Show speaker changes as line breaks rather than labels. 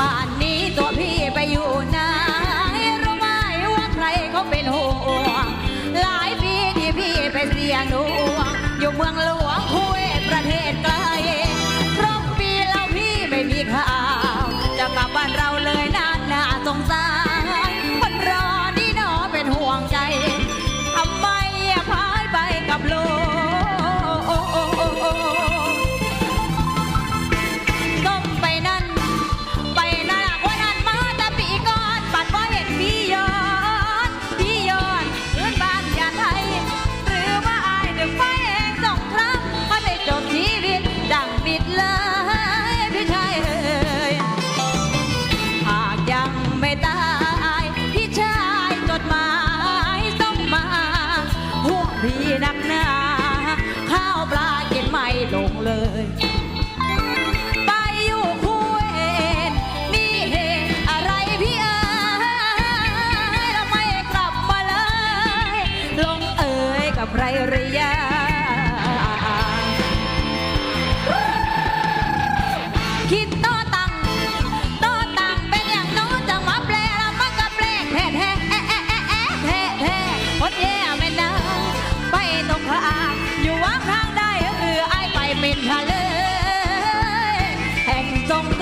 บ้านนี้ตัวพี่ไปอยู่ไหนรู้ไหมว่าใครเขาเป็นห่วงหลายปีที่พี่ไปเสียหนวอยู่เมืองหลวง พี่นักหนาข้าวปลากินไม่ลงเลย ไปอยู่คู่เอนมีเหตุอะไรพี่เอ๋ทำไมกลับมาเลย ลงเอ๋ยกับใครหรือยัง don't